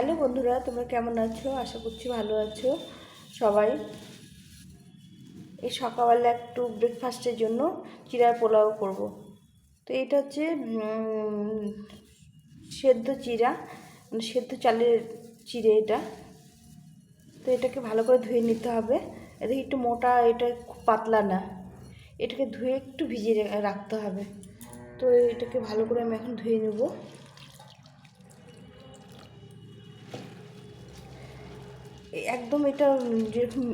Hello বন্ধুরা, তোমরা কেমন আছো? আশা করছি ভালো আছো সবাই। এই সকালবেলা একটু ব্রেকফাস্টের জন্য চিড়ার পোলাও করব। তো এটা হচ্ছে সেদ্ধ চিড়া মানে সেদ্ধ চালের চিড়ে এটা। তো এটাকে ভালো করে ধুয়ে নিতে হবে। এটা একটু মোটা, এটা খুব পাতলা না। এটাকে ধুয়ে একটু ভিজিয়ে রাখতে হবে। তো এটাকে ভালো করে আমি এখন ধুয়ে নেব। একদম এটা যেরকম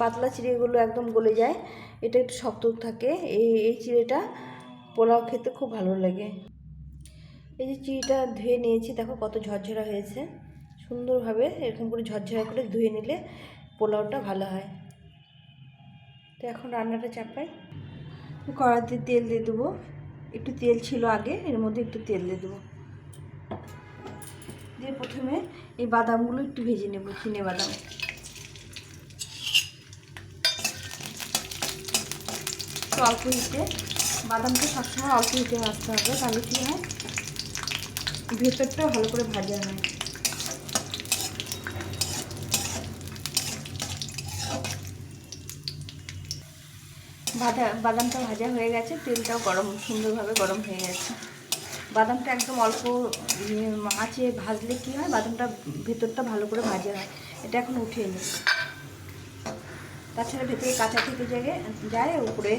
পাতলা চিড়েগুলো একদম গলে যায়, এটা একটু শক্ত থাকে। এই এই চিড়েটা পোলাও খেতে খুব ভালো লাগে। এই যে চিড়িটা ধুয়ে নিয়েছি, দেখো কত ঝরঝরা হয়েছে। সুন্দরভাবে এরকম করে ঝরঝরা করে ধুয়ে নিলে পোলাওটা ভালো হয়। তো এখন রান্নাটা চাপাই। কড়াতে তেল দিয়ে দেবো। একটু তেল ছিল আগে, এর মধ্যে একটু তেল দিয়ে দেবো। দিয়ে প্রথমে এই বাদামগুলো একটু ভেজে নেব, চিনে বাদাম। অল্প হিটে, বাদামটা সবসময় অল্প হিটে ভাজতে হবে, তাহলে কী হয়? ভেতরটা ভালো করে ভাজা হয়। বাদা বাদামটা ভাজা হয়ে গেছে, তেলটাও গরম সুন্দরভাবে গরম হয়ে গেছে। বাদামটা একদম অল্প আঁচে ভাজলে কী হয়? বাদামটা ভেতরটা ভালো করে ভাজা হয়। এটা এখন উঠিয়ে নিই। তাছাড়া ভেতরে কাঁচা থেকে যায় যায়, উপরে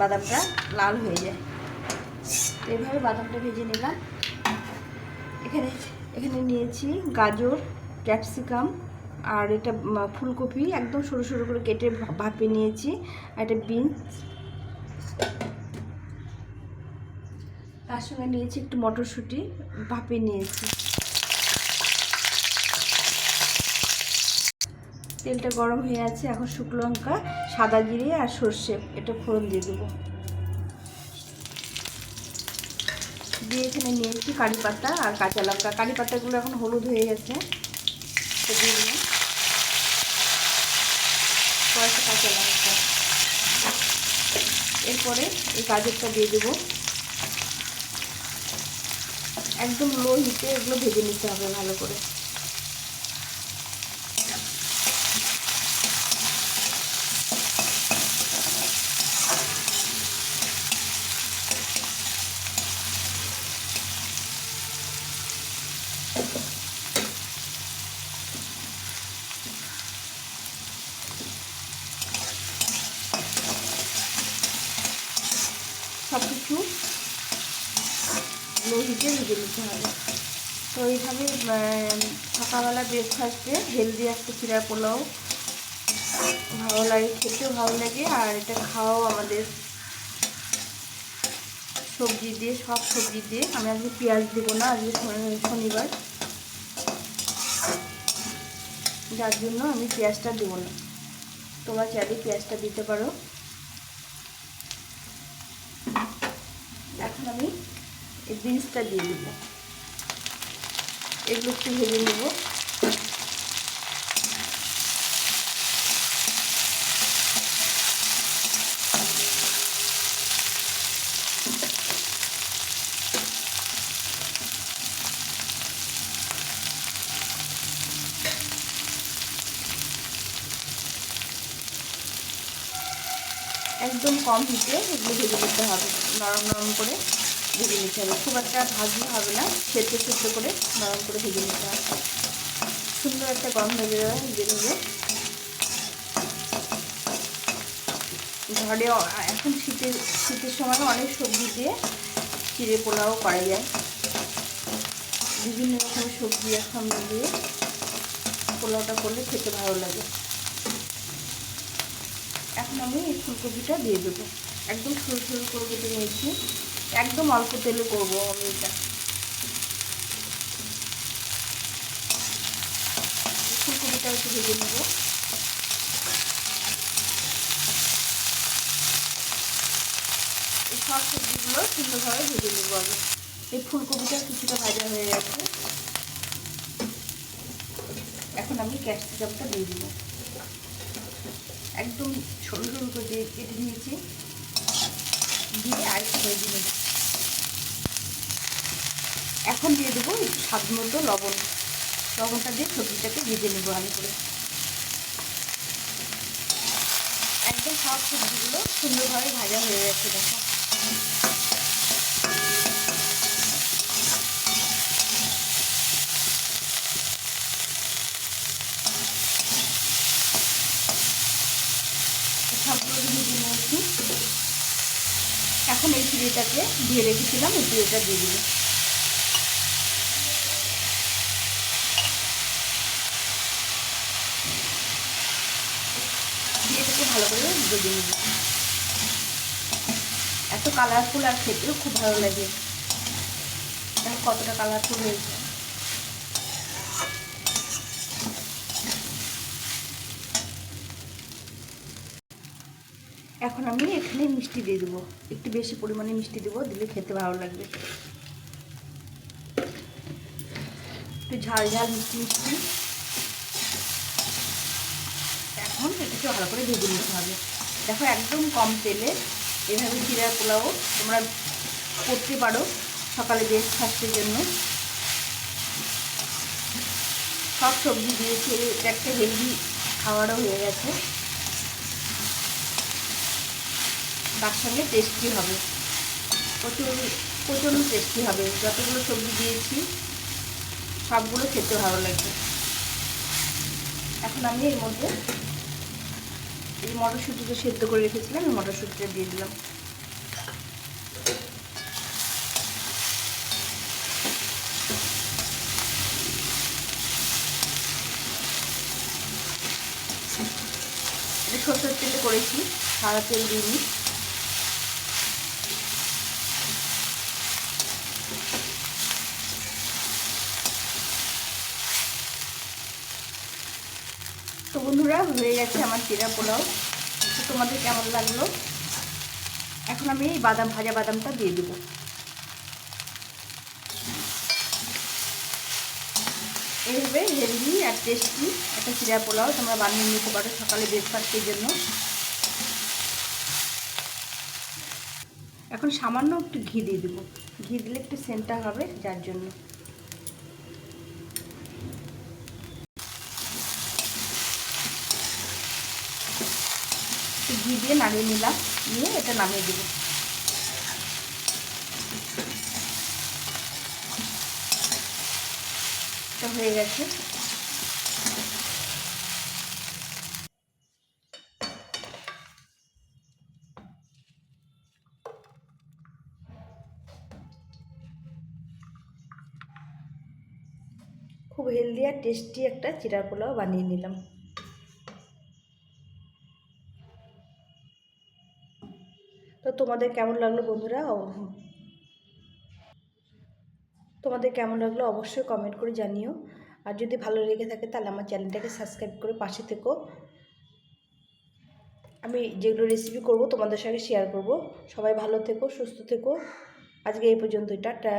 বাদামটা লাল হয়ে যায়। এইভাবে বাদামটা ভেজে নিলাম। এখানে এখানে নিয়েছি গাজর, ক্যাপসিকাম, আর এটা ফুলকপি। একদম সরু সরু করে কেটে ভাপে নিয়েছি। আর এটা বিনস। তার সঙ্গে নিয়েছি একটু মটরশুঁটি, ভাপে নিয়েছি। তেলটা গরম হয়ে আছে, এখন শুকনো লঙ্কা, সাদা জিরে আর সর্ষে, এটা ফোড়ন দিয়ে দেবো। দিয়ে এখানে নিয়েছি কারি পাতা আর কাঁচা লঙ্কা। কারি পাতাগুলো এখন হলুদ হয়ে গেছে কাঁচা লঙ্কা। এরপরে এই গাজরটা দিয়ে দেবো। একদম লো হিটে এগুলো ভেজে নিতে হবে ভালো করে। সব কিছু লো হিটে ভেজে নিতে হবে তো এইভাবে সকালবেলা ব্রেকফাস্টে হেলদি একটা চিরা পোলাও ভালো লাগে খেতেও ভালো লাগে আর এটা খাওয়াও আমাদের সবজি দিয়ে সব সবজি দিয়ে আমি আজকে পেঁয়াজ দেবো না আজকে শনি- শনিবার যার জন্য আমি পেঁয়াজটা দেবো না তোমরা চাইলে পেঁয়াজটা দিতে পারো এখন আমি এই বিনসটা দিয়ে দেব। এগুলো একটু ভেজে নেব। একদম কম হিটে এগুলো ভেজে নিতে হবে, নরম নরম করে। ভেজে নিতে হবে। খুব একটা ভাজলে হবে না, সেদ্ধ সেদ্ধ করে নরম করে ভেজে নিতে হবে। সুন্দর একটা গন্ধ বেরোবে ঘরে এখন শীতের শীতের সময় অনেক সবজি দিয়ে চিড়ে পোলাও করা যায়। বিভিন্ন রকমের সবজি এখন দিয়ে পোলাওটা করলে খেতে ভালো লাগে। এখন আমি এই ফুলকপিটা দিয়ে দেবো। একদম সরু সরু করে কেটে নিয়েছি। একদম অল্প তেলে করব আমি এটা। ফুলকপিটা একটু ভেজে নেব। এই সব সবজিগুলো সুন্দরভাবে ভেজে নেব আগে এই ফুলকপিটা কিছুটা ভাজা হয়ে গেছে। এখন আমি ক্যাপসিকামটা দিয়ে দেবো। একদম ছোটো ছোটো করে দিয়ে কেটে নিয়েছি। দিয়ে আর একটু ভেজে নেব। এখন দিয়ে দেবো স্বাদ মতো লবণ। লবণটা দিয়ে সবজিটাকে ভেজে নেব ভালো করে। একদম সব সবজিগুলো সুন্দরভাবে ভাজা হয়ে গেছে, দেখো। এখন এই চিড়েটাকে দিয়ে রেখেছিলাম এই চিড়েটা দিয়ে দিব এটাকে ভালো করে ভেজে নেব। এত কালারফুল আর খেতেও খুব ভালো লাগে। কতটা কালারফুল হয়েছে? এখন আমি এখানে মিষ্টি দিয়ে দেবো। একটু বেশি পরিমাণে মিষ্টি দেবো, দিলে খেতে ভালো লাগবে। একটু ঝাল ঝাল মিষ্টি মিষ্টি। এখন এটাকে ভালো করে ভেজে নিতে হবে। দেখো একদম কম তেলে এভাবে জিরার পোলাও তোমরা করতে পারো সকালে ব্রেকফাস্টের জন্য। সব সবজি দিয়েছি এটা একটা হেলদি খাবারও হয়ে গেছে। তার সঙ্গে টেস্টি হবে। প্রচুর প্রচণ্ড টেস্টি হবে। যতগুলো সবজি দিয়েছি, সবগুলো খেতে ভালো লাগবে। এখন আমি এর মধ্যে এই মটরশুঁটিটা সেদ্ধ করে রেখেছিলাম, এই মটরশুঁটিটা দিয়ে দিলাম। সরষের তেলে করেছি সারা তেল দিইনি তো বন্ধুরা হয়ে গেছে আমার চিরা পোলাও। তোমাদের কেমন লাগল? এখন আমি এই বাদাম, ভাজা বাদামটা দিয়ে দেবো। এইভাবে হেলদি আর টেস্টি একটা চিরা পোলাও তোমরা বানিয়ে নিতে পারো সকালে ব্রেকফাস্টের জন্য। এখন সামান্য একটু ঘি দিয়ে দেবো। ঘি দিলে একটু সেন্টটা হবে, যার জন্য। ঘি দিয়ে নামিয়ে নিলাম। নিয়ে এটা নামিয়ে দেবো। হয়ে গেছে। খুব হেলদি আর টেস্টি একটা চিরা পোলাও বানিয়ে নিলাম। তোমাদের কেমন লাগল বন্ধুরা? তোমাদের কেমন লাগল অবশ্যই কমেন্ট করে জানিও। আর যদি ভালো লেগে থাকে তাহলে আমার চ্যানেলটাকে সাবস্ক্রাইব করে পাশে থেকো। আমি যেগুলো রেসিপি করব তোমাদের সঙ্গে শেয়ার করব। সবাই ভালো থেকো, সুস্থ থেকো। আজকে এই পর্যন্ত টাটা।